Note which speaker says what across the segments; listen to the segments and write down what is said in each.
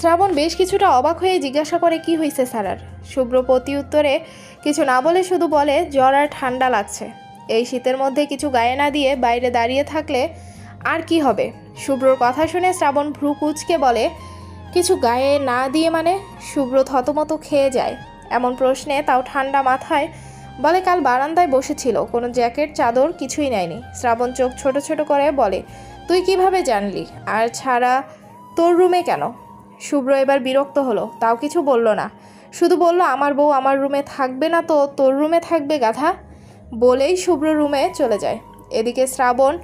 Speaker 1: শ্রাবণ বেশ কিছুটা অবাক হয়ে জিজ্ঞাসা করে, কি হয়েছে সারার শুভ্র প্রতি উত্তরে, কিছু না বলে শুধু বলে, জ্বর আর ঠান্ডা লাগছে। এই শীতের মধ্যে কিছু গায়ে না দিয়ে বাইরে দাঁড়িয়ে থাকলে আর কি হবে? শুভ্রর কথা শুনে শ্রাবণ ভ্রু কুচকে বলে, কিছু গায়ে না দিয়ে মানে? শুভ্র থতমতো খেয়ে যায়। এমন প্রশ্নে তাও ঠান্ডা মাথায় বলে, কাল বারান্দায় বসেছিল, কোনো জ্যাকেট, চাদর কিছুই নেয়নি। শ্রাবণ চোখ ছোট ছোট করে বলে, তুই কীভাবে জানলি? আর ছাড়া তোর রুমে কেন? শুভ্র এবার বিরক্ত হলো, তাও কিছু বলল না। শুধু বলল, আমার বউ আমার রুমে থাকবে না তো, তোর রুমে থাকবে গাধা? বলেই শুভ্র রুমে চলে যায়। এদিকে শ্রাবণ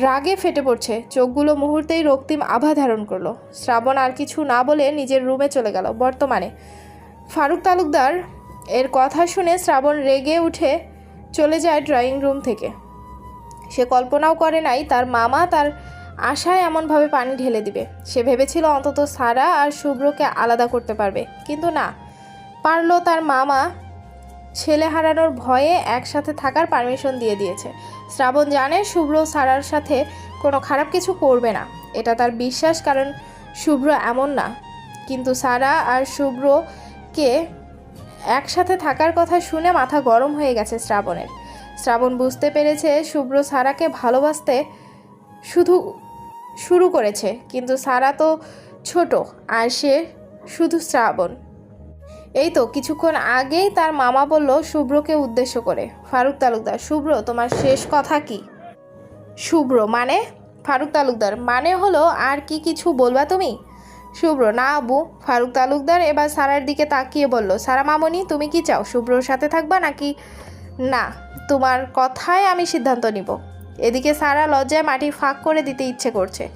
Speaker 1: রাগে ফেটে পড়ছে, চোখগুলো মুহূর্তেই রক্তিম আভা ধারণ করল। শ্রাবণ আর কিছু না বলে নিজের রুমে চলে গেল, বর্তমানে। ফারুক তালুকদার এর কথা শুনে শ্রাবণ রেগে উঠে চলে যায় ড্রয়িং রুম থেকে। সে কল্পনাও করে নাই, তার মামা তার আশায় এমনভাবে পানি ঢেলে দিবে। সে ভেবেছিল অন্তত সারা আর শুভ্রকে আলাদা করতে পারবে। কিন্তু না, পারল তার মামা ছেলে হারানোর ভয়ে একসাথে থাকার পারমিশন দিয়ে দিয়েছে। শ্রাবণ জানে শুভ্র সারার সাথে কোনো খারাপ কিছু করবে না। এটা তার বিশ্বাস, কারণ শুভ্র এমন না। কিন্তু সারা আর শুভ্রকে একসাথে থাকার কথা শুনে মাথা গরম হয়ে গেছে শ্রাবণের। শ্রাবণ বুঝতে পেরেছে শুভ্র সারাকে ভালোবাসতে শুধু শুরু করেছে, কিন্তু সারা তো ছোট আর সে শুধু শ্রাবণ। এই তো কিছুক্ষণ আগেই তার মামা বলল, শুভ্রকে উদ্দেশ্য করে। ফারুক তালুকদার, শুভ্র, তোমার শেষ কথা কি? শুভ্র মানে? ফারুক তালুকদার মানে হলো আর কি কিছু বলবা তুমি? শুভ্র, না আবু ফারুক তালুকদার এবার সারার দিকে তাকিয়ে বলল, সারা মামনি, তুমি কি চাও, শুভ্রর সাথে থাকবা নাকি? না, তোমার কথায় আমি সিদ্ধান্ত নিব। এদিকে সারা লজ্জায় মাটি ফাঁক করে দিতে ইচ্ছে করছে।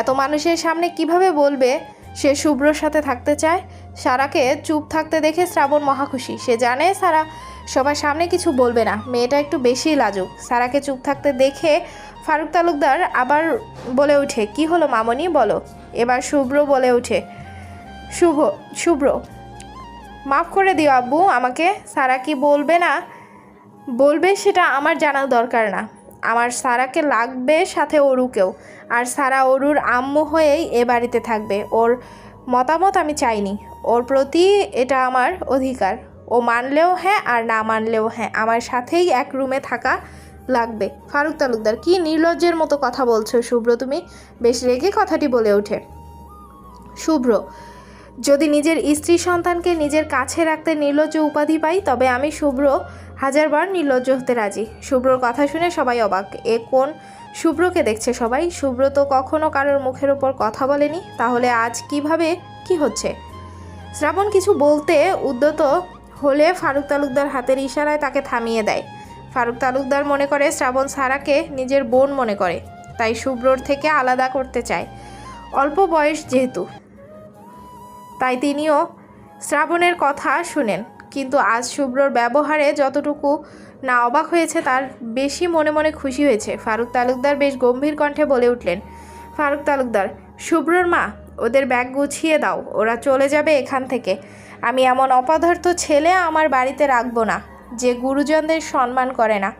Speaker 1: এত মানুষের সামনে কীভাবে বলবে সে শুভ্রর সাথে থাকতে চায়? সারাকে চুপ থাকতে দেখে শ্রাবণ মহাখুশি সে জানে সারা সবার সামনে কিছু বলবে না। মেয়েটা একটু বেশি লাজুক। সারাকে চুপ থাকতে দেখে ফারুক তালুকদার আবার বলে ওঠে, কি হলো মামনি, বলো। এবার শুভ্র বলে ওঠে, শুভ, শুভ্র, মাফ করে দিও আব্বু, আমাকে সারা কি বলবে না? বলবে সেটা আমার জানার দরকার না। আমার সারাকে লাগবে সাথে অরুকেও। আর সারা অরুর আম্মু হয়েই এ বাড়িতে থাকবে। ওর মতামত আমি চাইনি। ওর প্রতি এটা আমার অধিকার। ও মানলেও হ্যাঁ আর না মানলেও হ্যাঁ। আমার সাথেই এক রুমে থাকা লাগবে। ফারুক তালুকদার, কি নির্লজ্জের মতো কথা বলছো শুভ্র তুমি। বেশ রেগে কথাটি বলে ওঠে। শুভ্র যদি নিজের স্ত্রী সন্তানকে নিজের কাছে রাখতে নির্লজ্জ উপাধি পাই, তবে আমি শুভ্র হাজারবার নির্লজ্জ হতে রাজি। শুভ্রর কথা শুনে সবাই অবাক। এ কোন শুভ্রকে দেখছে সবাই? শুভ্র তো কখনো কারোর মুখের ওপর কথা বলেনি। তাহলে আজ কীভাবে কি হচ্ছে? শ্রাবণ কিছু বলতে উদ্যত হলে ফারুক তালুকদার হাতের ইশারায় তাকে থামিয়ে দেয়। ফারুক তালুকদার মনে করে শ্রাবণ সারাকে নিজের বোন মনে করে, তাই শুভ্রর থেকে আলাদা করতে চায়। অল্প বয়স যেহেতু। তাই তিনিও শ্রাবণের কথা শুনেন। কিন্তু আজ শুভ্রর ব্যবহারে যতটুকু না অবাক হয়েছে, তার বেশি মনে মনে খুশি হয়েছে। ফারুক তালুকদার বেশ গম্ভীর কণ্ঠে বলে উঠলেন, ফারুক তালুকদার, শুভ্রর মা, ওদের ব্যাগ গুছিয়ে দাও, ওরা চলে যাবে এখান থেকে। আমি এমন অপদার্থ ছেলে আমার বাড়িতে রাখব না, যে গুরুজনদের সম্মান করে না।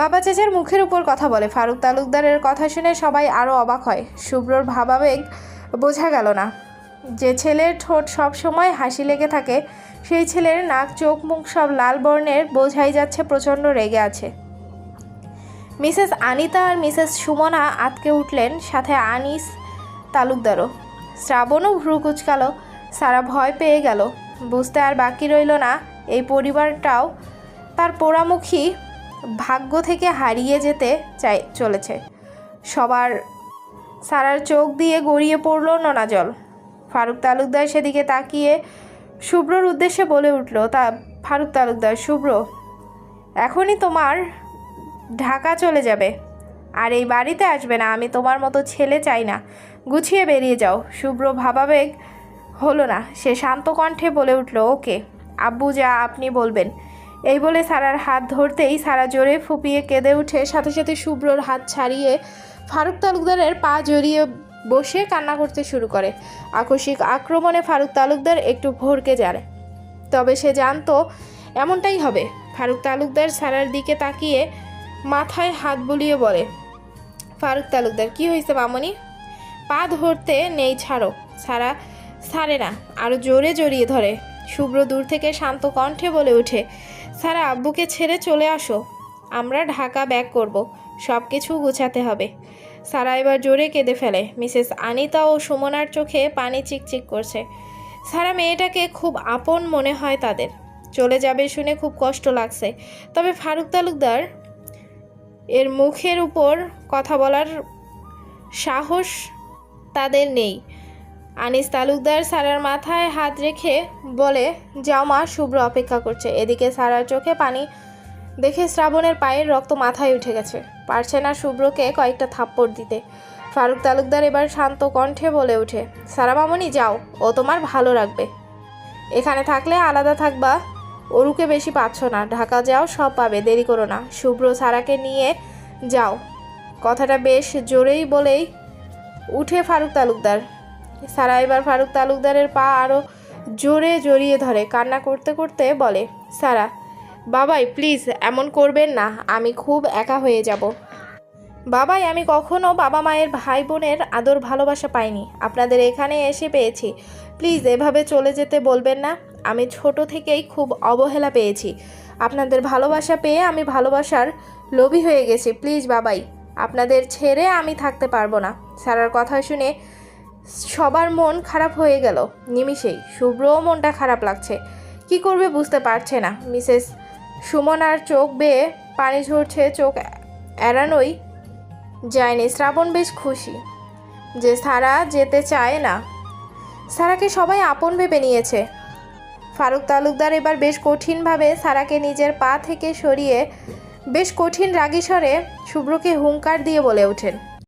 Speaker 1: বাবা চেচার মুখের উপর কথা বলে। ফারুক তালুকদারের কথা শুনে সবাই আরও অবাক হয়। শুভ্রর ভাবাবেগ বোঝা গেল না। যে ছেলের ঠোঁট সব সময় হাসি লেগে থাকে, সেই ছেলের নাক, চোখ, মুখ সব লাল বর্ণের, বোঝাই যাচ্ছে প্রচণ্ড রেগে আছে। মিসেস আনিতা আর মিসেস সুমনা আতকে উঠলেন, সাথে আনিস তালুকদারও। শ্রাবণও ভ্রু কুচকালো, সারা ভয় পেয়ে গেল। বুঝতে আর বাকি রইল না, এই পরিবারটাও তার পোড়ামুখী ভাগ্য থেকে হারিয়ে যেতে চাই, চলেছে। সবার সারার চোখ দিয়ে গড়িয়ে পড়ল নোনা জল ফারুক তালুকদার সেদিকে তাকিয়ে শুভ্রর উদ্দেশ্যে বলে উঠল, তা, ফারুক তালুকদার, শুভ্র, এখনই তোমার ঢাকা চলে যাবে। আর এই বাড়িতে আসবে না, আমি তোমার মতো ছেলে চাই না। গুছিয়ে বেরিয়ে যাও। শুভ্র ভাবাবেগ হলো না। সে শান্ত কণ্ঠে বলে উঠল, ওকে, আব্বু যা আপনি বলবেন। এই বলে সারার হাত ধরতেই সারা জোরে ফুপিয়ে কেঁদে উঠে সাথে সাথে শুভ্রর হাত ছাড়িয়ে ফারুক তালুকদারের পা জড়িয়ে বসে কান্না করতে শুরু করে। আকস্মিক আক্রমণে ফারুক তালুকদার একটু ভরকে যায় তবে সে জানতো এমনটাই হবে। ফারুক তালুকদার সারার দিকে তাকিয়ে মাথায় হাত বুলিয়ে বলে, ফারুক তালুকদার, কি হয়েছে মামনি? পা ধরতে নেই, ছাড়ো। সারা ছাড়ে না আরও জোরে জড়িয়ে ধরে। শুভ্র দূর থেকে শান্ত কণ্ঠে বলে ওঠে, সারা আব্বুকে ছেড়ে চলে আসো। আমরা ঢাকা ব্যাক করব। সব কিছু গুছাতে হবে। সারা এবার জোরে কেঁদে ফেলে। মিসেস আনিতা ও সুমনার চোখে পানি চিকচিক করছে। সারা মেয়েটাকে খুব আপন মনে হয় তাদের। চলে যাবে শুনে খুব কষ্ট লাগছে। তবে ফারুক তালুকদার এর মুখের উপর কথা বলার সাহস তাদের নেই। আনিস তালুকদার সারার মাথায় হাত রেখে বলে, যাও মা, শুভ্র অপেক্ষা করছে। এদিকে সারার চোখে পানি দেখে শ্রাবণের পায়ের রক্ত মাথায় উঠে গেছে। পারছে না শুভ্রকে কয়েকটা থাপ্পড় দিতে। ফারুক তালুকদার এবার শান্ত কণ্ঠে বলে ওঠে, সারা মামনি, যাও, ও তোমার ভালো রাখবে। এখানে থাকলে আলাদা থাকবা ওরুকে বেশি পাচ্ছ না, ঢাকা যাও, সব পাবে, দেরি করো না। শুভ্র সারাকে নিয়ে যাও। কথাটা বেশ জোরেই বলেই উঠে ফারুক তালুকদার। সারা এবার ফারুক তালুকদারের পা আরও জোরে জড়িয়ে ধরে, কান্না করতে করতে বলে, সারা বাবাই, প্লিজ, এমন করবেন না, আমি খুব একা হয়ে যাব। বাবাই, আমি কখনো বাবা মায়ের ভাই বোনের আদর ভালোবাসা পাইনি। আপনাদের এখানে এসে পেয়েছি। প্লিজ, এভাবে চলে যেতে বলবেন না। আমি ছোট থেকেই খুব অবহেলা পেয়েছি। আপনাদের ভালোবাসা পেয়ে আমি ভালোবাসার লোভী হয়ে গেছি। প্লিজ, বাবাই, আপনাদের ছেড়ে আমি থাকতে পারব না। সারার কথা শুনে সবার মন খারাপ হয়ে গেল। নিমিষেই শুভ্রও মনটা খারাপ লাগছে। কি করবে বুঝতে পারছে না। মিসেস সুমনার চোখ বেয়ে পানি ঝরছে, চোখ এড়ানোই যায়নি। শ্রাবণ বেশ খুশি যে সারা যেতে চায় না। সারাকে সবাই আপন ভেবে নিয়েছে। ফারুক তালুকদার এবার বেশ কঠিনভাবে সারাকে নিজের পা থেকে সরিয়ে বেশ কঠিন রাগী স্বরে শুভ্রকে হুঙ্কার দিয়ে বলে ওঠেন।